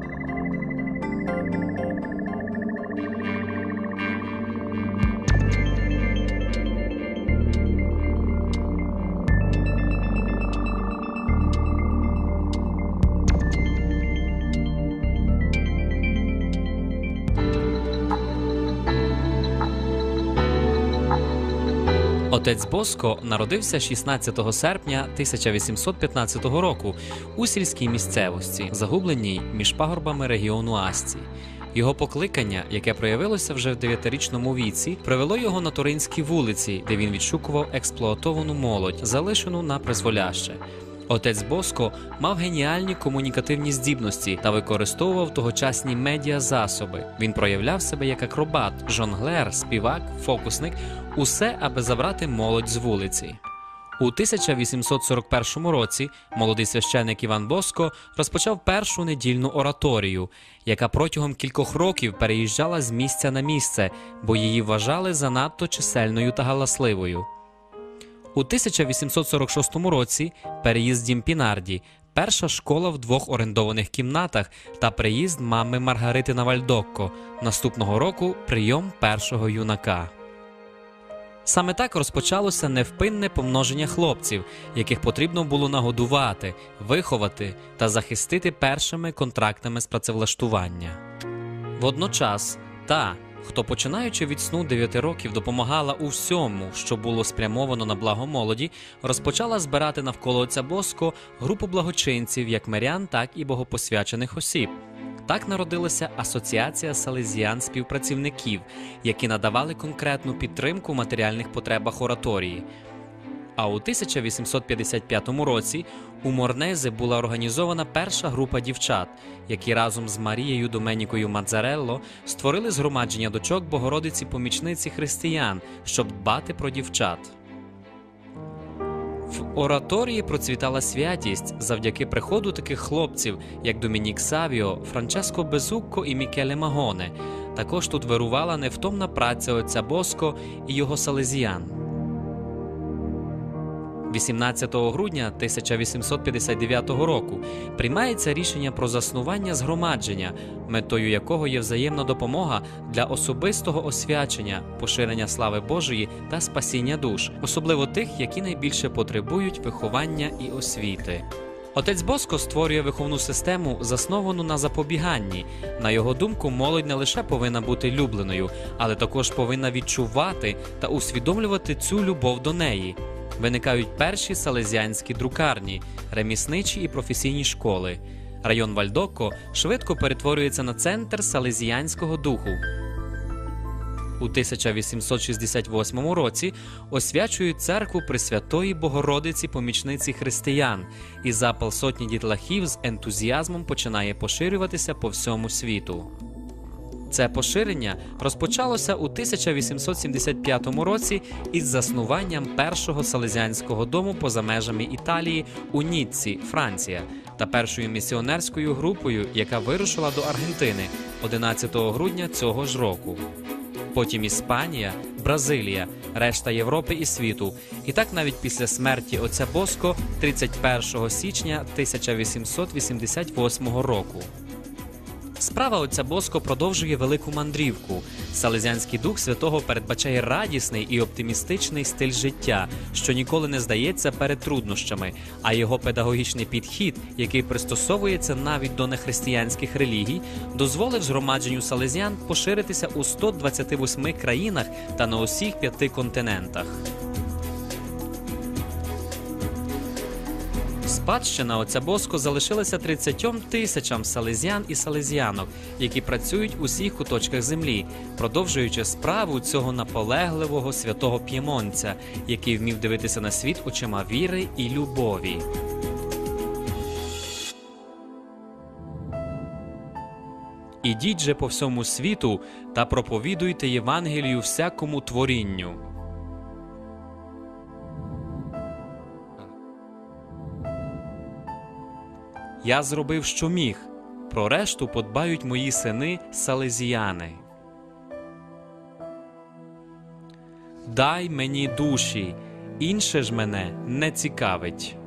Thank you. Отець Боско народився 16 серпня 1815 року у сільській місцевості, загубленій між пагорбами регіону Асці. Його покликання, яке проявилося вже в дев'ятирічному віці, привело його на Туринській вулиці, де він відшукував експлуатовану молодь, залишену на призволяще. Отець Боско мав геніальні комунікативні здібності та використовував тогочасні медіазасоби. Він проявляв себе як акробат, жонглер, співак, фокусник, усе, аби забрати молодь з вулиці. У 1841 році молодий священник Іван Боско розпочав першу недільну ораторію, яка протягом кількох років переїжджала з місця на місце, бо її вважали занадто чисельною та галасливою. У 1846 році переїзд Дім Пінарді, перша школа в двох орендованих кімнатах та приїзд мами Маргарити на Вальдокко. Наступного року прийом першого юнака. Саме так розпочалося невпинне помноження хлопців, яких потрібно було нагодувати, виховати та захистити першими контрактами з працевлаштування. Водночас, та, хто починаючи від сну 9 років допомагала у всьому, що було спрямовано на благо молоді, розпочала збирати навколо отця Боско групу благочинців, як мирян, так і богопосвячених осіб. Так народилася Асоціація Салезіан співпрацівників, які надавали конкретну підтримку в матеріальних потребах ораторії. А у 1855 році у Морнези була організована перша група дівчат, які разом з Марією Доменікою Мадзарелло створили згромадження дочок Богородиці помічниці християн, щоб дбати про дівчат. В ораторії процвітала святість завдяки приходу таких хлопців, як Домінік Савіо, Франческо Безукко і Мікеле Магоне. Також тут вирувала невтомна праця отця Боско і його салезіян. 18 грудня 1859 року приймається рішення про заснування згромадження, метою якого є взаємна допомога для особистого освячення, поширення слави Божої та спасіння душ, особливо тих, які найбільше потребують виховання і освіти. Отець Боско створює виховну систему, засновану на запобіганні. На його думку, молодь не лише повинна бути любленою, але також повинна відчувати та усвідомлювати цю любов до неї. Виникають перші салезіанські друкарні, ремісничі і професійні школи. Район Вальдоко швидко перетворюється на центр салезіянського духу. У 1868 році освячують церкву Пресвятої Богородиці помічниці християн, і запал сотні дітлахів з ентузіазмом починає поширюватися по всьому світу. Це поширення розпочалося у 1875 році із заснуванням першого салезіанського дому поза межами Італії у Ніцці, Франція, та першою місіонерською групою, яка вирушила до Аргентини 11 грудня цього ж року. Потім Іспанія, Бразилія, решта Європи і світу. І так навіть після смерті отця Боско 31 січня 1888 року. Справа отця Боско продовжує велику мандрівку. Салезянський дух святого передбачає радісний і оптимістичний стиль життя, що ніколи не здається перед труднощами. А його педагогічний підхід, який пристосовується навіть до нехристиянських релігій, дозволив згромадженню салезян поширитися у 128 країнах та на усіх п'яти континентах. Спадщина отця Боско залишилася 30 тисячам салезян і салезіанок, які працюють у всіх куточках землі, продовжуючи справу цього наполегливого святого п'ємонця, який вмів дивитися на світ очима віри і любові. Ідіть же по всьому світу та проповідуйте Євангелію всякому творінню. Я зробив, що міг. Про решту подбають мої сини салезіяни. Дай мені душі, інше ж мене не цікавить.